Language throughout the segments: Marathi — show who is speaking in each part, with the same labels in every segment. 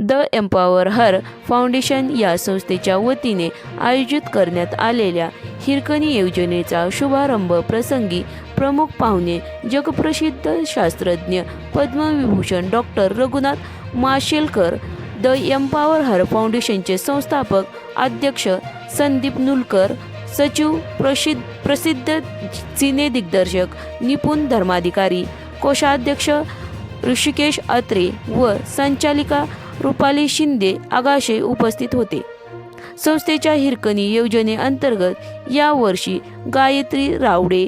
Speaker 1: द एम्पॉवर हर फाउंडेशन या संस्थेच्या वतीने आयोजित करण्यात आलेल्या हिरकणी योजनेचा शुभारंभ प्रसंगी प्रमुख पाहुणे जगप्रसिद्ध शास्त्रज्ञ Padma Vibhushan doctor Raghunath Mashelkar the empower her फाउंडेशनचे संस्थापक अध्यक्ष संदीप नुलकर सचिव प्रसिद्ध प्रसिद्ध सिने दिग्दर्शक निपुण धर्माधिकारी कोषाध्यक्ष ऋषिकेश अत्रे व संचालिका रुपाली शिंदे आगाशे उपस्थित होते. संस्थेच्या हिरकणी योजनेअंतर्गत यावर्षी गायत्री रावडे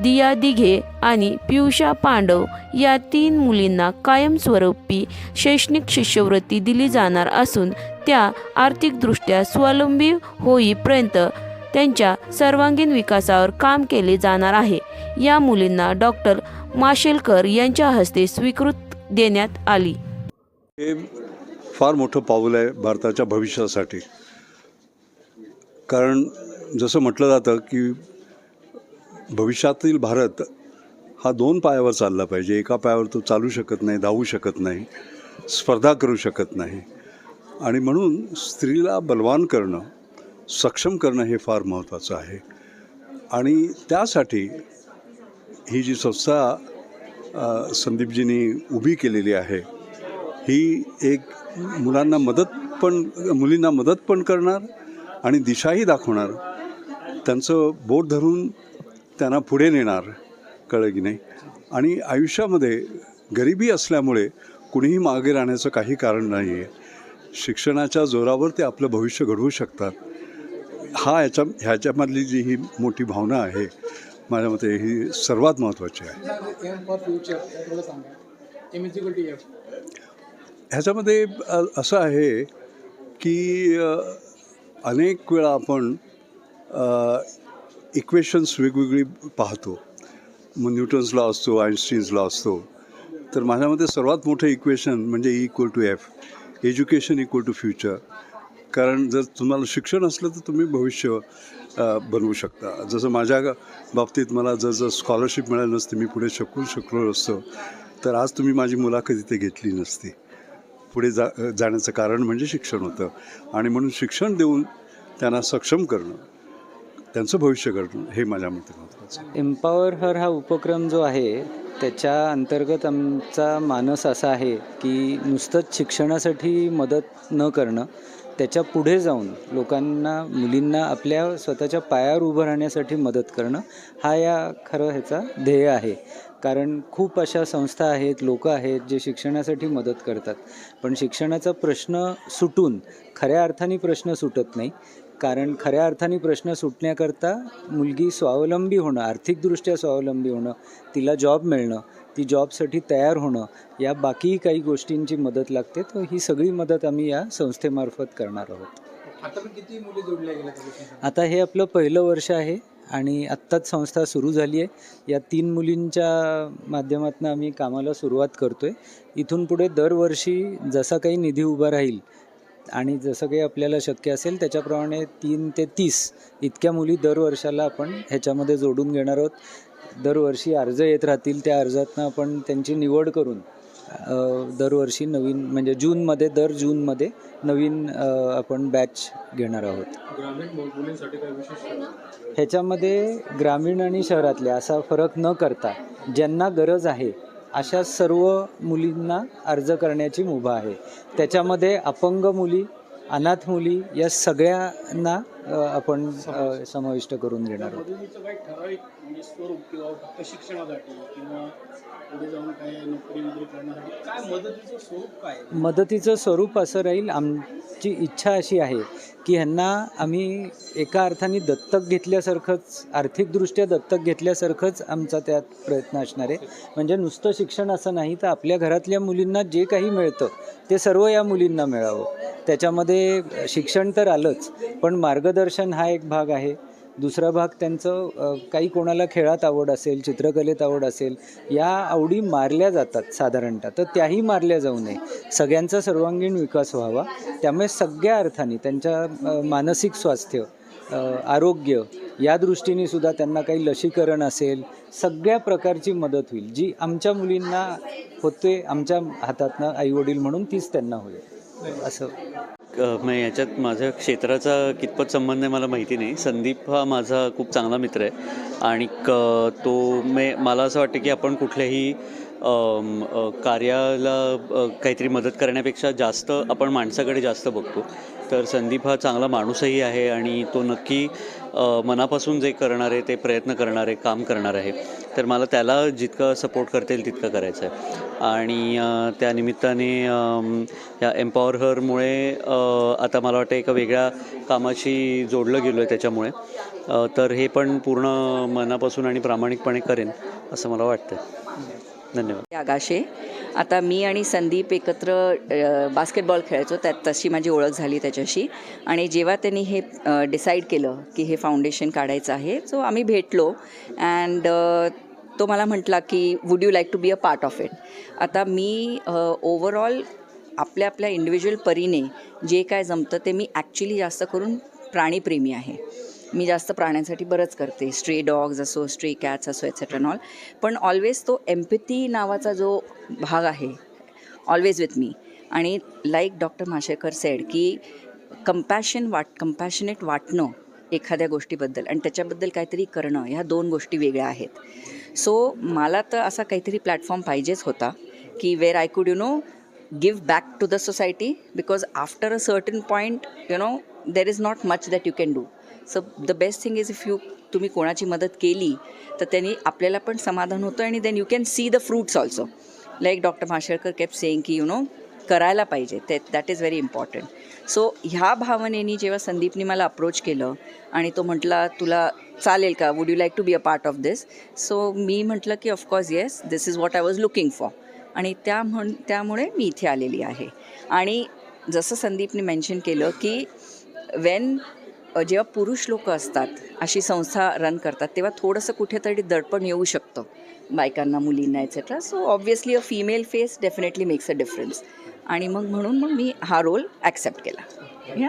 Speaker 1: दिया दिघे आणि पियुषा पांडव या तीन मुलींना कायमस्वरूपी शैक्षणिक शिष्यवृत्ती दिली जाणार असून त्या आर्थिकदृष्ट्या स्वावलंबी होईपर्यंत त्यांच्या सर्वांगीण विकासावर काम केले जाणार आहे. या मुलींना डॉक्टर माशेलकर यांच्या हस्ते स्वीकृत देण्यात आली.
Speaker 2: हे फार मोठं पाऊल आहे भारताच्या भविष्यासाठी. कारण जसं म्हटलं जातं की भविष्यातील भारत हा दोन पायावर चालला पाहिजे. एका पायावर तो चालू शकत नाही धावू शकत नाही स्पर्धा करू शकत नाही. आणि म्हणून स्त्रीला बलवान करणं सक्षम करणं हे फार महत्त्वाचं आहे. आणि त्यासाठी ही जी संस्था संदीपजींनी उभी केलेली आहे ही एक मुलांना मदत पण मुलींना मदत पण करणार आणि दिशाही दाखवणार. त्यांचं बोट धरून त्यांना पुढे नेणार कळलं की नाही? आणि आयुष्यामध्ये गरिबी असल्यामुळे कुणीही मागे राहण्याचं काही कारण नाही आहे शिक्षणाच्या जोरावर ते आपलं भविष्य घडवू शकतात. हा ह्याच्या ह्याच्यामधली जी ही मोठी भावना आहे माझ्या मते ही सर्वात महत्त्वाची आहे. ह्याच्यामध्ये असं आहे की अनेक वेळा आपण इक्वेशन्स वेगवेगळी पाहतो. मग न्यूटन्स लॉ असतो आईन्स्टीन्स लॉ असतो. तर माझ्या मते सर्वात मोठं इक्वेशन म्हणजे E equal to F education equal to future कारण जर तुम्हाला शिक्षण असलं तर तुम्ही भविष्य बनवू शकता. जसं माझ्या बाबतीत मला जर जर स्कॉलरशिप मिळाली नसती मी पुढे शकू शकलो नसतो. तर आज तुम्ही माझी मुलाखत इथे घेतली नसती. पुढे जा जाण्याचं कारण म्हणजे शिक्षण होतं. आणि म्हणून शिक्षण देऊन त्यांना सक्षम करणं त्यांचं भविष्य करणं हे माझ्या मते महत्त्वाचं एम्पावर
Speaker 3: एम्पॉवर हर हा उपक्रम जो आहे त्याच्या अंतर्गत आमचा मानस असा आहे की नुसतंच शिक्षणासाठी मदत न करणं त्याच्या पुढे जाऊन लोकांना मुलींना आपल्या स्वतःच्या पायावर उभं राहण्यासाठी मदत करणं हा या खरं ह्याचा ध्येय आहे. कारण खूप अशा संस्था आहेत लोक आहेत जे शिक्षणासाठी मदत करतात. पण शिक्षणाचा प्रश्न सुटून खऱ्या अर्थाने प्रश्न सुटत नाही. कारण खऱ्या अर्थाने प्रश्न सुटण्याकरता मुलगी स्वावलंबी होणं आर्थिकदृष्ट्या स्वावलंबी होणं तिला जॉब मिळणं ती जॉबसाठी तयार होणं या बाकीही काही गोष्टींची मदत लागते. तर ही सगळी मदत आम्ही या संस्थेमार्फत करणार आहोत.
Speaker 4: आता पण किती मुली जोडल्या गेल्या त्याच्याशी
Speaker 3: आता हे आपलं पहिलं वर्ष आहे आणि आत्ताच संस्था सुरू झाली आहे. या तीन मुलींच्या माध्यमातून आम्ही कामाला सुरुवात करतो आहे इथून पुढे दरवर्षी जसा काही निधी उभा राहील आणि जसं काही आपल्याला शक्य असेल त्याच्याप्रमाणे तीन ते तीस इतक्या मुली दरवर्षाला आपण ह्याच्यामध्ये जोडून घेणार आहोत. दरवर्षी अर्ज येत राहतील त्या अर्जातनं आपण त्यांची निवड करून दरवर्षी नवीन म्हणजे जूनमध्ये दर जूनमध्ये नवीन आपण बॅच घेणार आहोत. ह्याच्यामध्ये ग्रामीण आणि शहरातले असा फरक न करता ज्यांना गरज आहे अशा सर्व मुलींना अर्ज करण्याची मुभा आहे. त्याच्यामध्ये अपंग मुली अनाथ मुली या सगळ्यांना आपण समाविष्ट करून घेणार आहोत.
Speaker 4: मदतीचं म्हणजे स्वरूप मदतीचं स्वरूप
Speaker 3: असं राहील आमची इच्छा अशी आहे की ह्यांना आम्ही एका अर्थाने दत्तक घेतल्यासारखंच आर्थिकदृष्ट्या दत्तक घेतल्यासारखंच आमचा त्यात प्रयत्न असणार आहे. म्हणजे नुसतं शिक्षण असं नाही तर आपल्या घरातल्या मुलींना जे काही मिळतं ते सर्व या मुलींना मिळावं. त्याच्यामध्ये शिक्षण तर आलंच पण मार्गदर्शन हा एक भाग आहे. दुसरा भाग त्यांचं काही कोणाला खेळात आवड असेल चित्रकलेत आवड असेल या आवडी मारल्या जातात साधारणतः. तर त्याही मारल्या जाऊ नये. सगळ्यांचा सर्वांगीण विकास व्हावा. त्यामुळे सगळ्या अर्थाने त्यांच्या मानसिक स्वास्थ्य आरोग्य या दृष्टीने सुद्धा त्यांना काही लसीकरण असेल सगळ्या प्रकारची मदत होईल. जी आमच्या मुलींना होते आमच्या हातातनं आईवडील म्हणून तीच त्यांना होईल. असं.
Speaker 5: म्हणजे याच्यात माझ्या क्षेत्राचा कितपत संबंध आहे मला माहिती नाही. संदीप हा माझा खूप चांगला मित्र आहे. आणि तो मे मला असं वाटतं की आपण कुठल्याही कार्याला काहीतरी मदत करण्यापेक्षा जास्त आपण माणसाकडे जास्त बघतो. तर संदीप हा चांगला माणूसही आहे आणि तो नक्की मनापासून जे करणार आहे ते प्रयत्न करणार आहे काम करणार आहे. तर मला त्याला जितकं सपोर्ट करता येईल तितकं करायचं आहे. आणि त्यानिमित्ताने त्या निमित्ताने या एम्पॉवर हरमुळे आता मला वाटतं एका वेगळ्या कामाशी जोडलं गेलो आहे त्याच्यामुळे तर हे पण पूर्ण मनापासून आणि प्रामाणिकपणे करेन असं मला वाटतं धन्यवाद.
Speaker 6: आगाशे आता मी आणि संदीप एकत्र बास्केटबॉल खेळायचो त्यात तशी माझी ओळख झाली त्याच्याशी. आणि जेव्हा त्यांनी हे डिसाईड केलं की हे फाउंडेशन काढायचं आहे सो आम्ही भेटलो. अँड तो मला म्हटला की would you like to be a part of it आता मी ओव्हरऑल आपल्या आपल्या इंडिव्हिज्युअल परीने जे काय जमतं ते मी ॲक्च्युली जास्त करून प्राणीप्रेमी आहे. मी जास्त प्राण्यांसाठी बरंच करते. स्ट्रे डॉग्स असो स्ट्रे कॅट्स असो एक्सेट्रा ऑल पण ऑलवेज तो एम्पथी नावाचा जो भाग आहे ऑलवेज विथ मी आणि लाईक डॉक्टर माशेकर सेड की कंपॅशन वाट कंपॅशनेट वाटणं एखाद्या गोष्टीबद्दल आणि त्याच्याबद्दल काहीतरी करणं ह्या दोन गोष्टी वेगळ्या आहेत. सो मला तर असा काहीतरी प्लॅटफॉर्म पाहिजेच होता की where I could you know give back to the society because after a certain point you know there is not much that you can do so the best thing is if you तुम्ही कोणाची मदत केली तर त्यांनी आपल्याला पण समाधान होतं आणि then you can see the fruits also like doctor Mashelkar keep saying की यू नो करायला पाहिजे. ते that is very important so ह्या भावनेनी जेव्हा संदीपनी मला अप्रोच केलं आणि तो म्हटला तुला चालेल का? Would you like to be a part of this so मी म्हटलं की of course yes this is what I was looking for आणि त्या म्हण त्यामुळे मी इथे आलेली आहे. आणि जसं संदीपने मेन्शन केलं की वेन जेव्हा पुरुष लोक असतात अशी संस्था रन करतात तेव्हा थोडंसं कुठेतरी दडपण येऊ शकतं बायकांना मुलींना etcetera so obviously a female face definitely makes a difference आणि मग म्हणून मग मी हा रोल ॲक्सेप्ट केला. या